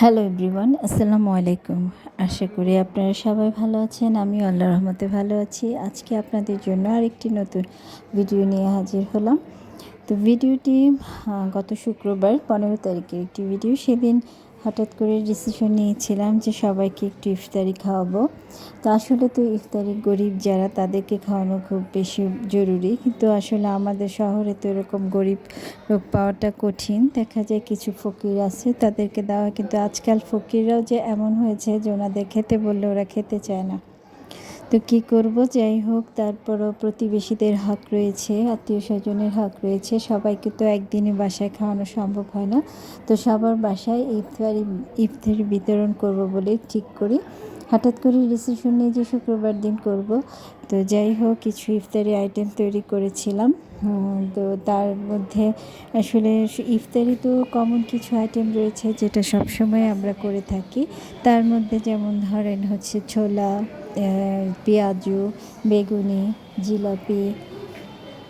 Hello everyone আসসালামু আলাইকুম আশা করি আপনারা সবাই ভালো আছেন। আমি আল্লাহ রহমতে ভালো আছি। আজকে আপনাদের জন্য আরেকটি নতুন ভিডিও নিয়ে হাজির হলাম। তো ভিডিওটি গত শুক্রবার পনেরো তারিখের একটি ভিডিও সেদিন হঠাৎ করে ডিসিশন নিয়েছিলাম যে সবাইকে একটু ইফতারি খাওয়াবো। তো আসলে তো ইফতারি গরিব যারা, তাদেরকে খাওয়ানো খুব বেশি জরুরি। কিন্তু আসলে আমাদের শহরে তো এরকম গরিব লোক পাওয়াটা কঠিন। দেখা যায় কিছু ফকির আছে, তাদেরকে দেওয়া কিন্তু আজকাল ফকিররাও যে এমন হয়েছে যে ওনাদের খেতে বললে ওরা খেতে চায় না। তো কি করব? যাই হোক, তারপরও প্রতিবেশীদের হক রয়েছে, আত্মীয় স্বজনের হক রয়েছে। সবাইকে তো একদিনে বাসায় খাওয়ানো সম্ভব হয় না। তো সবার বাসায় ইফতারি ইফতারি বিতরণ করব বলে ঠিক করি। হঠাৎ করে ডিসিশন নিয়ে যে শুক্রবার দিন করব। তো যাই হোক, কিছু ইফতারি আইটেম তৈরি করেছিলাম। তো তার মধ্যে আসলে ইফতারি তো কমন কিছু আইটেম রয়েছে যেটা সবসময় আমরা করে থাকি। তার মধ্যে যেমন ধরেন হচ্ছে ছোলা পেঁয়াজু, বেগুনি, জিলাপি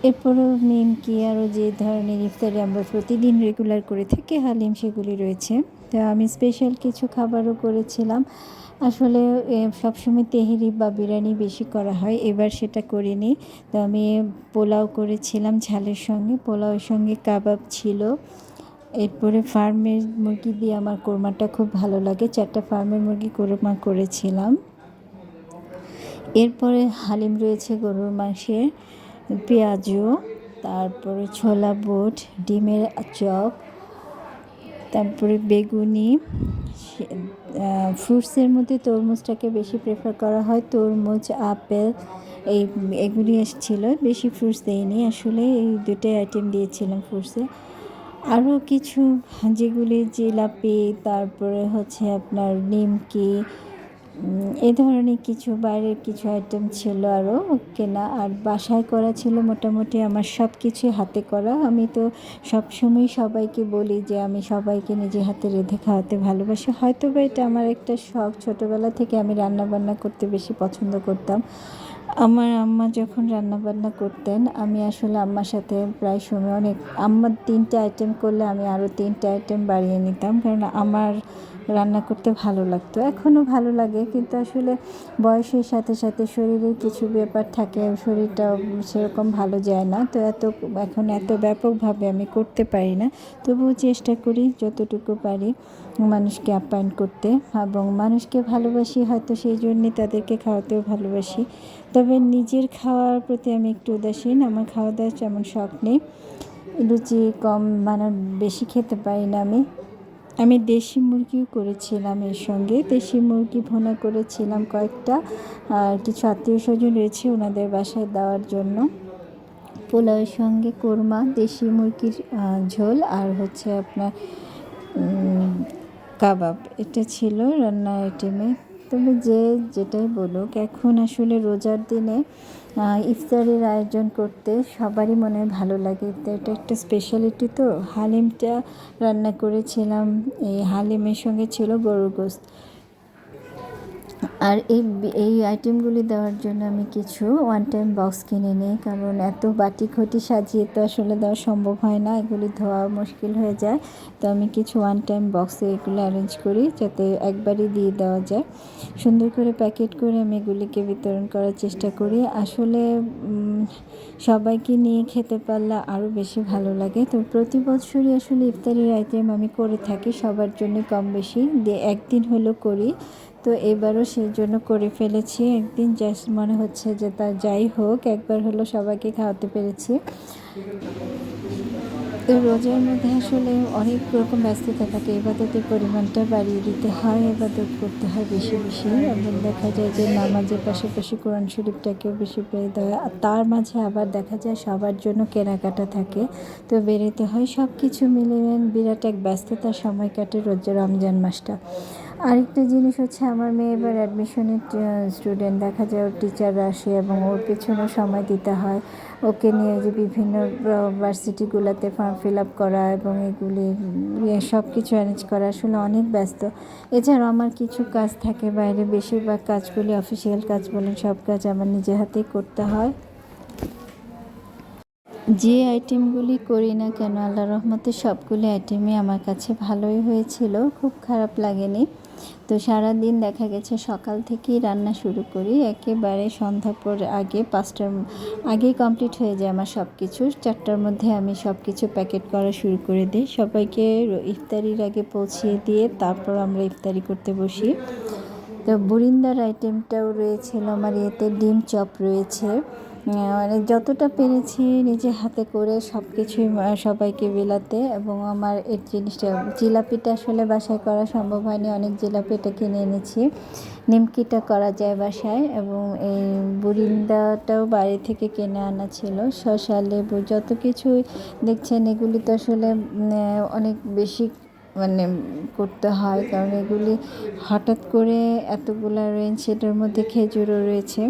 এরপরও নিমকি আরও যে ধরনের ইফতারি আমরা প্রতিদিন রেগুলার করে থাকি, হালিম সেগুলি রয়েছে। তো আমি স্পেশাল কিছু খাবারও করেছিলাম। আসলে সবসময় তেহেরি বা বিরিয়ানি বেশি করা হয়, এবার সেটা করিনি। তো আমি পোলাও করেছিলাম ঝালের সঙ্গে, পোলাওয়ের সঙ্গে কাবাব ছিল। এরপরে ফার্মের মুরগি দিয়ে আমার কোরমাটা খুব ভালো লাগে, চারটা ফার্মের মুরগি কোরমা করেছিলাম। এরপরে হালিম রয়েছে গরুর মাংসের পেঁয়াজু, তারপরে ছোলা বুট, ডিমের চপ, তারপরে বেগুনি ফ্রুটসের মধ্যে তরমুজটাকে বেশি প্রেফার করা হয়। তরমুজ, আপেল, এই, এগুলি এসেছিল, বেশি ফ্রুটস দেয়নি। আসলে এই দুটোই আইটেম দিয়েছিলাম ফ্রুটসে আরও কিছু, যেগুলি জিলাপি, তারপরে হচ্ছে আপনার নিমকি এই ধরনের কিছু বাইরের কিছু আইটেম ছিল আরও কেনা আর বাসায় করা ছিল মোটামুটি আমার সব কিছুই হাতে করা। আমি তো সবসময় সবাইকে বলি যে আমি সবাইকে নিজে হাতে রেঁধে খাওয়াতে ভালোবাসি। হয়তো বা এটা আমার একটা শখ। ছোটোবেলা থেকে আমি রান্না বান্না করতে বেশি পছন্দ করতাম। আমার আম্মা যখন রান্না বান্না করতেন, আমি আসলে আম্মার সাথে প্রায় সময় অনেক আম্মার তিনটে আইটেম করলে আমি আরও তিনটে আইটেম বাড়িয়ে নিতাম। কারণ আমার রান্না করতে ভালো লাগতো। এখনও ভালো লাগে, কিন্তু আসলে বয়সের সাথে সাথে শরীরের কিছু ব্যাপার থাকে শরীরটা সেরকম ভালো যায় না। তো এত, এখন এত ব্যাপকভাবে আমি করতে পারি না। তবুও চেষ্টা করি যতটুকু পারি মানুষকে আপ্যায়ন করতে এবং মানুষকে ভালোবাসি, হয়তো সেই জন্যে তাদেরকে খাওয়াতেও ভালোবাসি। তবে নিজের খাওয়ার প্রতি আমি একটু উদাসীন। আমার খাওয়া দাওয়ার তেমন শখ নেই। লুচি কম মানে বেশি খেতে পারি না আমি। আমি দেশি মুরগিও করেছিলাম এর সঙ্গে। দেশি মুরগি ভোনা করেছিলাম কয়েকটা। আর কিছু আত্মীয় স্বজন রয়েছে ওনাদের বাসায় দেওয়ার জন্য। পোলাওয়ের সঙ্গে কোরমা, দেশি মুরগির ঝোল আর হচ্ছে আপনার কাবাব। এটা ছিল রান্না আইটেমে তবে যে যেটাই বলুক, এখন আসলে রোজার দিনে ইফতারের আয়োজন করতে সবারই মনে হয় ভালো লাগে। এটা একটা স্পেশালিটি তো। হালিমটা রান্না করেছিলাম, এই হালিমের সঙ্গে ছিল গরুর গোস্ত। আর এই এই আইটেমগুলি দেওয়ার জন্য আমি কিছু ওয়ান টাইম বক্স কিনে নিই, কারণ এত বাটি ঘটি সাজিয়ে তো আসলে দেওয়া সম্ভব হয় না, এগুলি ধোয়া মুশকিল হয়ে যায়। তো আমি কিছু ওয়ান টাইম বক্সে এগুলো অ্যারেঞ্জ করি, যাতে একবারই দিয়ে দেওয়া যায়। সুন্দর করে প্যাকেট করে আমি এগুলিকে বিতরণ করার চেষ্টা করি। আসলে সবাইকে নিয়ে খেতে পারলে আরও বেশি ভালো লাগে। তো প্রতি বছরই আসলে ইফতারির আইটেম আমি করে থাকি, সবার জন্য কম বেশি। দিয়ে একদিন হলো করি। তো এবারও সেই জন্য করে ফেলেছি। একদিন জাস্ট মনে হচ্ছে যে তা যাই হোক, একবার হলো সবাইকে খাওয়াতে পেরেছি। তো রোজার মধ্যে আসলে অনেক রকম ব্যস্ততা থাকে। এবাদতের পরিমাণটা বাড়িয়ে দিতে হয়, এবাদত করতে হয় বেশি বেশি। এবং দেখা যায় যে নামাজের পাশাপাশি কোরআন শরীফটাকেও বেশি পেয়ে দেওয়া আর তার মাঝে আবার দেখা যায় সবার জন্য কেনাকাটা থাকে। তো বেরোতে হয় সব কিছু মিলে বিরাট এক ব্যস্ততার সময় কাটে রোজা রমজান মাসটা। আরেকটা জিনিস হচ্ছে আমার মেয়ে এবার অ্যাডমিশনের স্টুডেন্ট দেখা যায়, ওর টিচাররা আসে এবং ওর পেছনেও সময় দিতে হয়। ওকে নিয়ে যে বিভিন্ন ভার্সিটিগুলোতে ফর্ম ফিল আপ করা এবং এগুলি সব কিছু অ্যারেঞ্জ করা আসলে অনেক ব্যস্ত। এছাড়াও আমার কিছু কাজ থাকে বাইরে, বেশিরভাগ কাজগুলি অফিসিয়াল কাজ বলেন, সব কাজ আমার নিজের হাতেই করতে হয়। যে আইটেমগুলি করি না কেন আল্লাহ রহমতে সবগুলি আইটেমই আমার কাছে ভালোই হয়েছিল, খুব খারাপ লাগেনি। তো সারা দিন দেখা গেছে সকাল থেকেই রান্না শুরু করি। একেবারে সন্ধ্যা পর আগে পাঁচটার আগেই কমপ্লিট হয়ে যায় আমার সব কিছু চারটার মধ্যে আমি সব কিছু প্যাকেট করা শুরু করে দিই। সবাইকে ইফতারির আগে পৌঁছিয়ে দিয়ে তারপর আমরা ইফতারি করতে বসি। তো বুরিন্দার আইটেমটাও রয়েছিল আমার এতে ডিম চপ রয়েছে। মানে যতটা পেরেছি নিজে হাতে করে সব কিছুই সবাইকে বিলাতে এবং আমার এই জিনিসটা, জিলাপিটা আসলে বাসায় করা সম্ভব হয়নি। অনেক জিলাপিটা কিনে এনেছি। নিমকিটা করা যায় বাসায় এবং এই বুরিন্দাটাও বাড়ি থেকে কিনে আনা ছিল। শসা, লেবু, যত কিছুই দেখছেন, এগুলি তো আসলে অনেক বেশি মানে করতে হয় কারণ এগুলি হঠাৎ করে এতগুলা রেঞ্জ সেটার মধ্যে খেজুরও রয়েছে।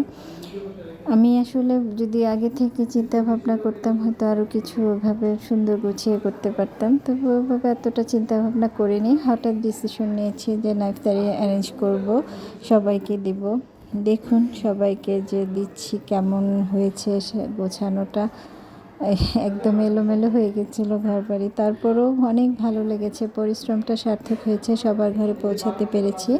আমি আসলে যদি আগে থেকে চিন্তা ভাবনা করতাম, হয়তো আরও কিছু ওভাবে সুন্দর গুছিয়ে করতে পারতাম। তবে ওভাবে এতটা চিন্তা ভাবনা করিনি। হঠাৎ ডিসিশন নিয়েছি যে নাইফতারি অ্যারেঞ্জ করব, সবাইকে দিব। দেখুন, সবাইকে যে দিচ্ছি, কেমন হয়েছে গোছানোটা একদম এলোমেলো হয়ে গেছিল ঘর বাড়ি তারপরেও অনেক ভালো লেগেছে, পরিশ্রমটা সার্থক হয়েছে, সবার ঘরে পৌঁছাতে পেরেছি।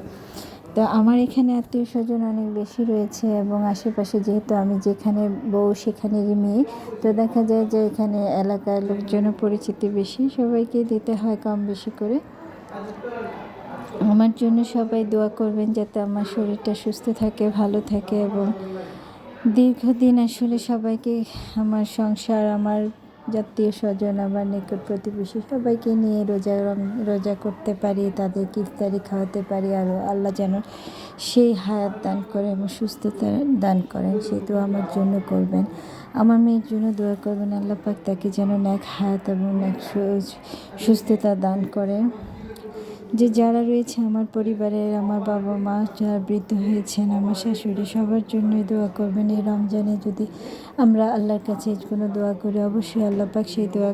তো আমার এখানে আত্মীয় স্বজন অনেক বেশি রয়েছে এবং আশেপাশে যেহেতু আমি যেখানে বউ, সেখানেরই মেয়ে, তো দেখা যায় যে এখানে এলাকার লোকজনও পরিচিতি বেশি, সবাইকে দিতে হয় কম বেশি করে। আমার জন্য সবাই দোয়া করবেন যাতে আমার শরীরটা সুস্থ থাকে, ভালো থাকে এবং দীর্ঘদিন আসলে সবাইকে আমার সংসার, আমার জাতীয় স্বজন আমার নিকট প্রতিবেশী সবাইকে নিয়ে রোজা রোজা করতে পারি তাদের ইফতারি খাওয়াতে পারি, আর আল্লাহ যেন সেই হায়াত দান করে এবং সুস্থতা দান করেন। সেই তো আমার জন্য করবেন। আমার মেয়ের জন্য দোয়া করবেন, আল্লাহ পাক তাকে যেন এক হায়াত এবং ন্যাক সুস্থতা দান করেন। যে যারা রয়েছে আমার পরিবারের, আমার বাবা মা, যারা বৃদ্ধ হয়েছেন, আমার শাশুড়ি, সবার জন্যই দোয়া করবেন এই রমজানে। যদি আমরা আল্লাহর কাছে কোনো দোয়া করি, অবশ্যই আল্লাহ পাক সেই দোয়া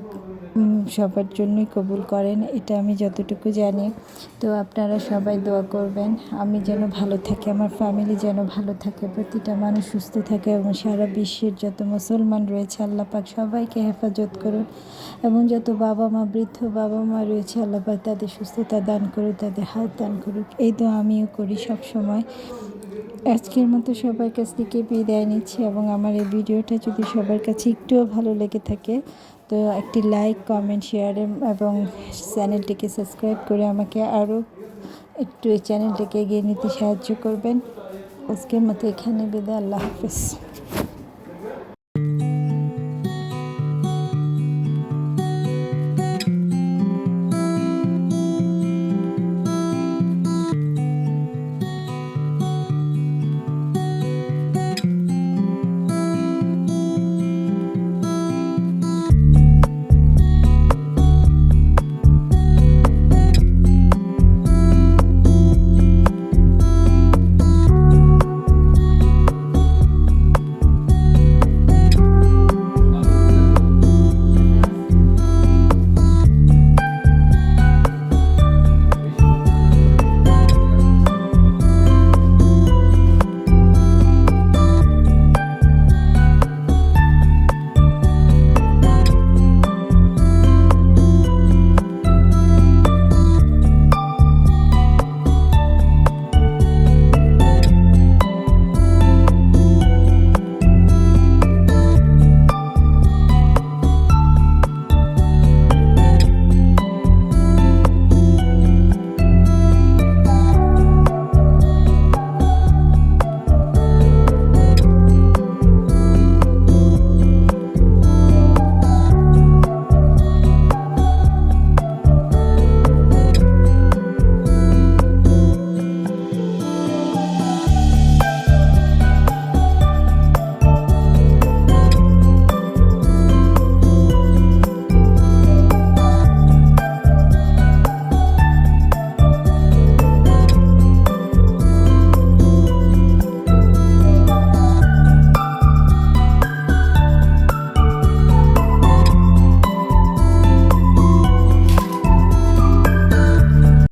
সবার জন্যই কবুল করেন, এটা আমি যতটুকু জানি। তো আপনারা সবাই দোয়া করবেন, আমি যেন ভালো থাকি, আমার ফ্যামিলি যেন ভালো থাকে, প্রতিটা মানুষ সুস্থ থাকে এবং সারা বিশ্বের যত মুসলমান রয়েছে, আল্লাহ পাক সবাইকে হেফাজত করুন এবং যত বাবা মা, বৃদ্ধ বাবা মা রয়েছে, আল্লাহ পাক তাদের সুস্থতা দান করুক, তাদের হাত দান করুক। এই তো আমিও করি সব সময় আজকের মতো সবার কাছ থেকে বিদায় নিচ্ছি এবং আমার এই ভিডিওটা যদি সবার কাছে একটুও ভালো লেগে থাকে, তো একটি লাইক কমেন্ট শেয়ার এবং চ্যানেলটিকে সাবস্ক্রাইব করে আমাকে আরও একটু এই চ্যানেলটিকে এগিয়ে নিতে সাহায্য করবেন। আজকের মতো এখানে বিদায়, আল্লাহ হাফিজ।